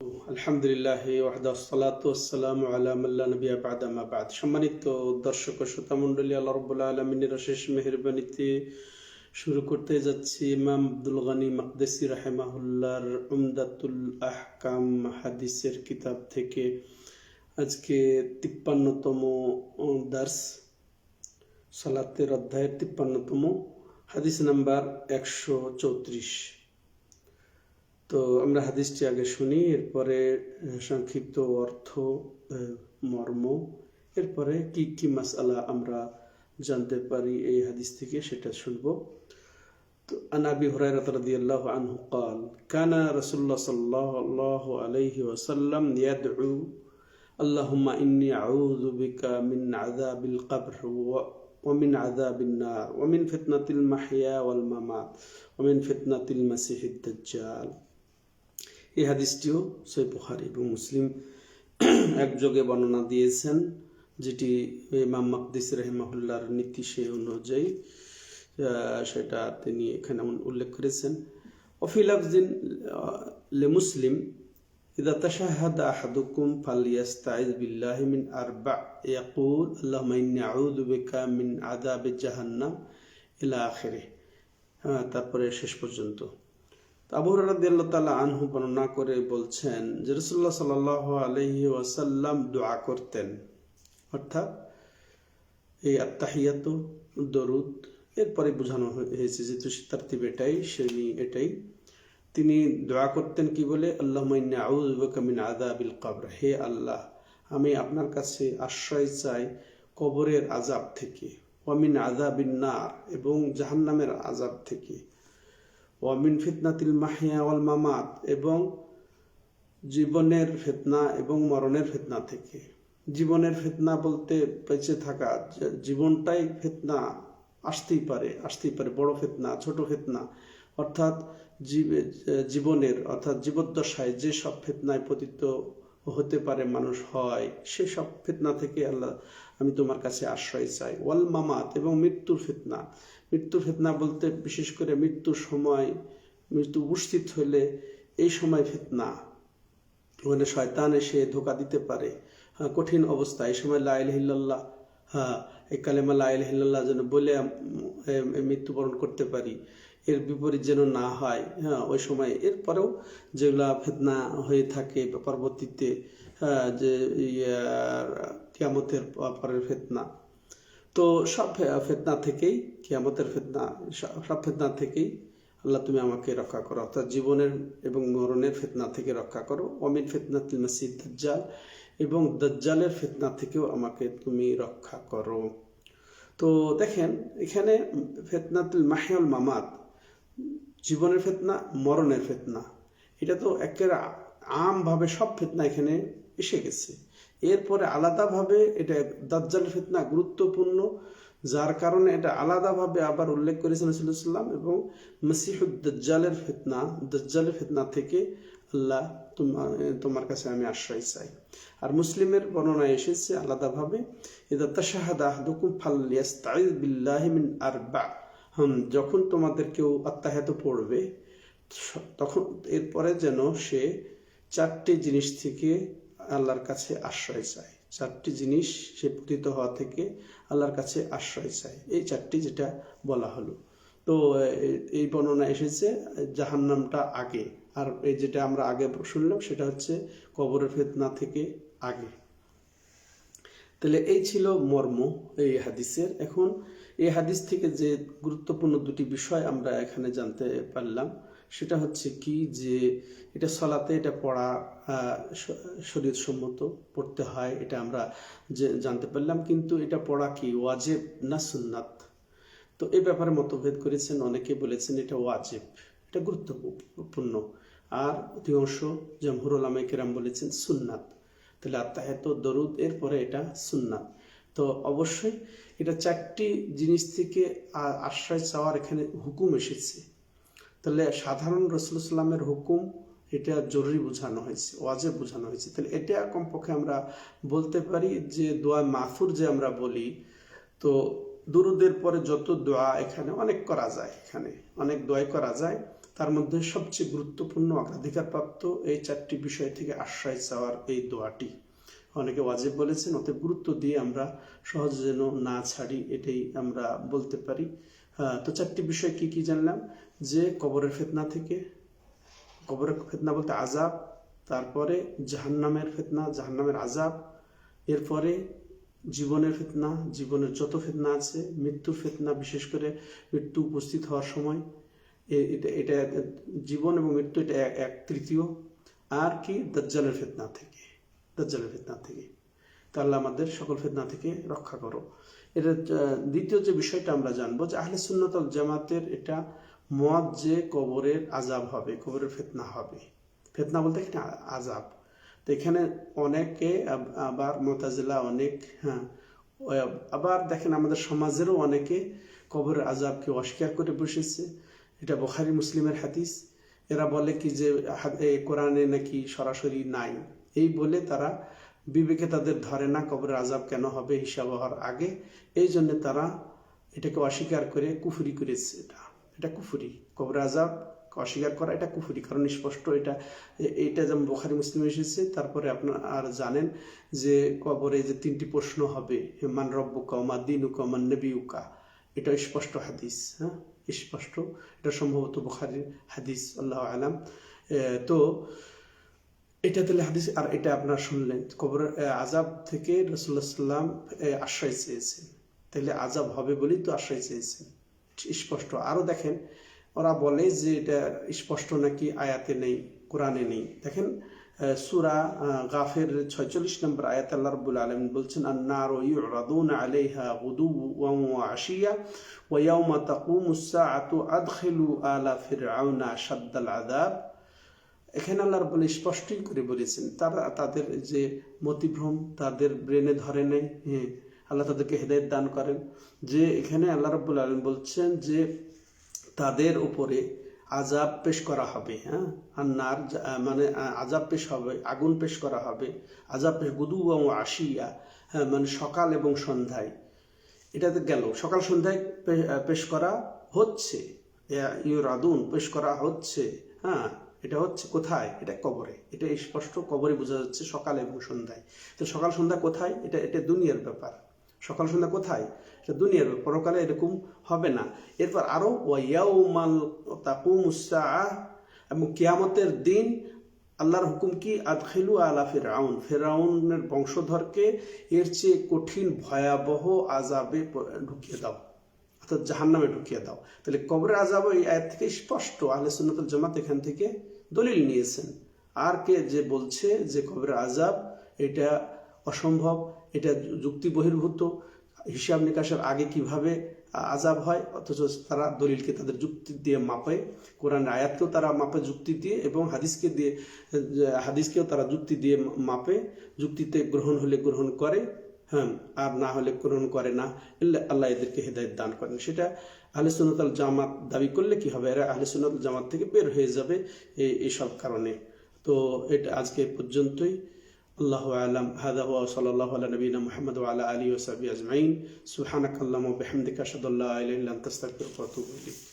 আলহামদুলিল্লাহ ওয়াহদা সালাতু আসসালামু আলা মাল্লা নবিয়া বাদা মা বাদ। সম্মানিত দর্শক ও শ্রোতা মণ্ডলী, আল্লাহ রাব্বুল আলামিনের অশেষ মেহেরবানিতে শুরু করতে যাচ্ছি ইমাম আব্দুল গনি মাকদেসি রাহেমাহুল্লাহর উমদাতুল আহকাম হাদিসের কিতাব থেকে। আজকে তিপ্পান্নতম দার্স, সালাতের অধ্যায়ের তিপ্পান্নতম হাদিস নাম্বার একশো চৌত্রিশ। তো আমরা হাদিসটি আগে শুনি এরপরে আহ, সংক্ষিপ্ত অর্থ আহ, মর্ম এরপরে কি কি মাসালা আমরা জানতে পারি এই হাদিস থেকে সেটা শুনবো তো عن أبي هريرة رضي الله عنه قال كان رسول الله صلى الله عليه وسلم يدعو اللهم إني أعوذ بك من عذاب القبر و- ومن عذاب النار ومن فتنة المحيا والممات ومن فتنة المسيح الدجال এই হাদিসটিও সই বুখারি এবং মুসলিম একযোগে বর্ণনা দিয়েছেন যেটি ইমাম মাকদিস রহমাহুল্লার নীতি সে অনুযায়ী আহ, সেটা তিনি এখানে উল্লেখ করেছেন অফিলাফজিন লে মুসলিম إذا تشهد أحدكم فليستعذ بالله من أربع يقول اللهم إني أعوذ بك من عذاب جهنم إلى آخره হ্যাঁ তারপরে শেষ পর্যন্ত আনহু বর্ণনা করে বলছেন ওয়াসাল্লাম দোয়া করতেন। অর্থাৎ এই এরপরে বোঝানো হয়েছে যে তারতিব এটাই শ্রেণি এটাই। তিনি দোয়া করতেন কি বলে? আল্লাহ কবর। হে আল্লাহ, আমি আপনার কাছে আশ্রয় চাই কবরের আজাব থেকে। ওয়ামিন আজাবিন এবং জাহান্নামের আজাব থেকে। ওয়ামিন ফিতনাতিল মাহিয়া ওয়াল মামাত, এবং জীবনের ফেতনা এবং মরণের ফেতনা থেকে। জীবনের ফেতনা বলতে বেঁচে থাকা জীবনটাই ফেতনা, আসতেই পারে আসতেই পারে, বড় ফেতনা, ছোট ফেতনা। অর্থাৎ জীবে- জীবনের, অর্থাৎ জীবদ্দশায় যে সব ফেতনায় পতিত হতে পারে মানুষ হয়, সে সব ফেতনা থেকে আল্লাহ আমি তোমার কাছে আশ্রয় চাই। ওয়াল মামাত এবং মৃত্যুর ফেতনা। মৃত্যুর ফেতনা বলতে বিশেষ করে মৃত্যুর সময় মৃত্যু উপস্থিত হলে এই সময় ফেতনা। ওখানে শয়তান এসে ধোকা দিতে পারে। হ্যাঁ, কঠিন অবস্থা। এই সময় লাইল লাইলহিল্লাহ হ্যাঁ এই কালেমা লাইলহিল্লাহ যেন বলে মৃত্যুবরণ করতে পারি। এর বিপরীত যেন না হয় হ্যাঁ ওই সময়। এরপরেও যেগুলা ফেতনা হয়ে থাকে পরবর্তীতে হ্যাঁ, যে ইয়ার কিয়ামতের পরের ফেতনা। তো সব ফেতনা থেকেই কিয়ামতের ফেতনা সব ফেতনা থেকেই আল্লাহ তুমি আমাকে রক্ষা করো। অর্থাৎ জীবনের এবং মরণের ফেতনা থেকে রক্ষা করো। অমিন ফেতনাতুল মাসিদ দাজ্জাল এবং দাজ্জালের ফেতনা থেকেও আমাকে তুমি রক্ষা করো। তো দেখেন এখানে ফেতনাতুল মাহিয়াল মামাত জীবনের ফেতনা, মরণের ফেতনা। এটা তো একের আমভাবে সব ফেতনা এখানে এসে গেছে। এরপরে আলাদাভাবে এটা দাজ্জালের ফেতনা গুরুত্বপূর্ণ, যার কারণে এটা আলাদাভাবে আবার উল্লেখ করেছেন রসুল্লাম এবং মসিহুদ দাজ্জালের ফেতনা দাজ্জালের ফেতনা থেকে আল্লাহ তোমার কাছে আমি আশ্রয় চাই। আর মুসলিমের বর্ণনায় এসেছে আলাদাভাবে, ইদা তাশাহাদা আহদুকুম ফাল্লিয়াস্তাইজ বিল্লাহি মিন আরবা। যখন তোমাদের কেউ আত্মাহাত পড়বে তখন এরপরে যেন সে চারটি জিনিস থেকে আল্লাহর কাছে আশ্রয় চায়। চারটি জিনিস সে পতিত হওয়া থেকে আল্লাহর কাছে আশ্রয় চায়। এই চারটি যেটা বলা হলো। তো এই বর্ণনা এসেছে, জাহান্নামটা আগে। আর এই যেটা আমরা আগে শুনলাম, সেটা হচ্ছে কবরের ফেতনা থেকে আগে। তাহলে এই ছিল মর্ম এই হাদিসের। এখন এই হাদিস থেকে যে গুরুত্বপূর্ণ দুটি বিষয় আমরা এখানে জানতে পারলাম, সেটা হচ্ছে কি যে এটা সলাতে এটা পড়া শরীর সম্মত পড়তে হয়, এটা আমরা জানতে পারলাম। কিন্তু এটা পড়া কি? ওয়াজেব না সুন্নাত? তো এ ব্যাপারে মতভেদ করেছেন, অনেকে বলেছেন এটা ওয়াজেব, এটা গুরুত্বপূর্ণ। আর অধিকাংশ জমহুর আলামে কেরাম বলেছেন সুন্নাত। তাহলে আত্মাহেত দরুদ, এরপরে এটা সুন্নাত। তো অবশ্যই এটা চারটি জিনিস থেকে আশ্রয় চাওয়ার এখানে হুকুম এসেছে। তাহলে সাধারণ রসুলামের হুকুম, এটা জরুরি বোঝানো হয়েছে, ওয়াজেব বোঝানো হয়েছে। তাহলে এটা কমপক্ষে আমরা বলতে পারি যে দোয়া মাফুর যে আমরা বলি, তো দুরুদের পরে যত দোয়া এখানে অনেক করা যায় এখানে, অনেক দোয়াই করা যায়। তার মধ্যে সবচেয়ে গুরুত্বপূর্ণ অগ্রাধিকারপ্রাপ্ত এই চারটি বিষয় থেকে আশ্রয় চাওয়ার এই দোয়াটি। অনেকে ওয়াজিব বলেছেন, অতএব গুরুত্ব দিয়ে আমরা সহজে যেন না ছাড়ি, এটাই আমরা বলতে পারি। তো চারটি বিষয় কি কি জানলাম? যে কবরের ফেতনা থেকে, কবরের ফেতনা বলতে আজাব তারপরে জাহান্নামের ফেতনা, জাহান্নামের আজাব এরপরে জীবনের ফেতনা, জীবনের যত ফেতনা আছে, মৃত্যুর ফেতনা, বিশেষ করে মৃত্যু উপস্থিত হওয়ার সময় এটা এটা, জীবন এবং মৃত্যু, এটা এক তৃতীয়। আর কি? দাজ্জালের ফেতনা থেকে। দাজ্জালের ফেতনা থেকে। তা আল্লাহ আমাদের সকল ফেতনা থেকে রক্ষা করো। এটা দ্বিতীয় যে বিষয়টা আমরা জানব যে আহলে সুন্নতল জামাতের এটা মত যে কবরের আজাব হবে, কবরের ফেতনা হবে। ফেতনা বলতে এখানে আজাব তো এখানে অনেকে আব- আবার মোতাজিলা অনেক হ্যাঁ আবার দেখেন আমাদের সমাজেরও অনেকে কবরের আজাবকে অস্বীকার করে বসেছে। এটা বোখারি মুসলিমের হাদিস। এরা বলে কি যে কোরআনে নাকি সরাসরি নাই। এই বলে তারা বিবেকে তাদের ধরে না, কবরের আজাব কেন হবে? হিসাব হওয়ার আগে এই জন্য তারা এটাকে অস্বীকার করে কুফুরি করেছে এটা। এটা কুফুরি। কবরের আজাব অস্বীকার করা, এটা কুফুরি। কারণ স্পষ্ট এটা এটা যেমন বোখারি, মুসলিম এসেছে, তারপরে আপনার আর জানেন যে কবরে যে তিনটি প্রশ্ন হবে, মান রব্বুকা মা দিনুকা মান নবিউকা এটা স্পষ্ট হাদিস হ্যাঁ? স্পষ্ট। এটা সম্ভবত বুখারির হাদিস, আল্লাহ আলাম। তো এটা তাহলে হাদিস, আর এটা আপনারা শুনলেন। কবর আজাব থেকে রসুল্লাহ সাল্লাম আশ্রয় চেয়েছেন তাহলে আজাব হবে বলেই তো আশ্রয় চেয়েছেন স্পষ্ট। আরও দেখেন, ওরা বলে যে এটা স্পষ্ট নাকি আয়াতে নেই, কোরআনে নেই। দেখেন সুরা গাফের ছয়চল্লিশ নম্বর আয়াত আল্লাহ রব্বুল আলম বলছেন, আন্নার ইউরাদুন আলাইহা গুদুওয়ান ওয়া আশিয়া, ওয়া ইয়াউমা তাকুমুস সাআতু আদখিলু আলা ফিরআউনা আশাদ্দাল আযাব। এখানে আল্লাহ রব্বুল স্পষ্টই করে বলেছেন, তারা তাদের যে মতিভ্রম তাদের ব্রেনে ধরে নেই হ্যাঁ আল্লাহ তাদেরকে হেদায়ত দান করেন। যে এখানে আল্লাহ রব্বুল আলম বলছেন যে তাদের উপরে আজাব পেশ করা হবে হ্যাঁ আর নার মানে আজাব পেশ হবে, আগুন পেশ করা হবে আজাব পেশ গুদু এবং আশিয়া হ্যাঁ মানে সকাল এবং সন্ধ্যায়। এটাতে গেল, সকাল সন্ধ্যায় পেশ করা হচ্ছে ইউর আদুন পেশ করা হচ্ছে হ্যাঁ এটা হচ্ছে কোথায়? এটা কবরে। এটা স্পষ্ট কবরে বোঝা যাচ্ছে সকাল এবং সন্ধ্যায়। তো সকাল, সন্ধ্যা কোথায়? এটা এটা দুনিয়ার ব্যাপার। সকাল, সন্ধ্যা কোথায়? এটা দুনিয়ার পরকালে এরকম হবে না। এরপর আরও ওয়াইয়াউমাল তাকুমুসা এবং কিয়ামতের দিন আল্লাহর হুকুম কি? আদখিলু আলা ফেরাউন ফেরাউনের বংশধরকে এর চেয়ে কঠিন, ভয়াবহ আজাবে ঢুকিয়ে দাও। অর্থাৎ জাহান্নামে ঢুকিয়ে দাও। তাহলে কবরের আজাব এই আয়াত থেকে স্পষ্ট, আহলে সুন্নতুল জামাত এখান থেকে দলিল নিয়েছেন। আর কে যে বলছে যে কবরের আজাব এটা অসম্ভব, এটা যুক্তি বহির্ভূত, হিসাব নিকাশের আগে কীভাবে আজাব হয়, অথচ তারা দলিলকে তাদের যুক্তি দিয়ে মাপে কোরআন আয়াতকেও তারা মাপে যুক্তি দিয়ে এবং হাদিসকে দিয়ে, হাদিসকেও তারা যুক্তি দিয়ে মাপে, যুক্তিতে গ্রহণ হলে গ্রহণ করে হ্যাঁ আর না হলে গ্রহণ করে না আল্লাহ এদেরকে হেদায়ত দান করেন। সেটা আহলে সুন্নতাল জামাত দাবি করলে কি হবে? এরা আহলে সুন্নত জামাত থেকে বের হয়ে যাবে এই এইসব কারণে। তো এটা আজকে পর্যন্তই। আল্লাহ আলাম। হাদা আলা নবিনা মুহাম্মদ আলা আলিহি ওয়া সাহবিহি আজমাইন। সুবহানাকাল্লাহু ওয়া বিহামদিকা আশহাদু আল্লা ইলাহা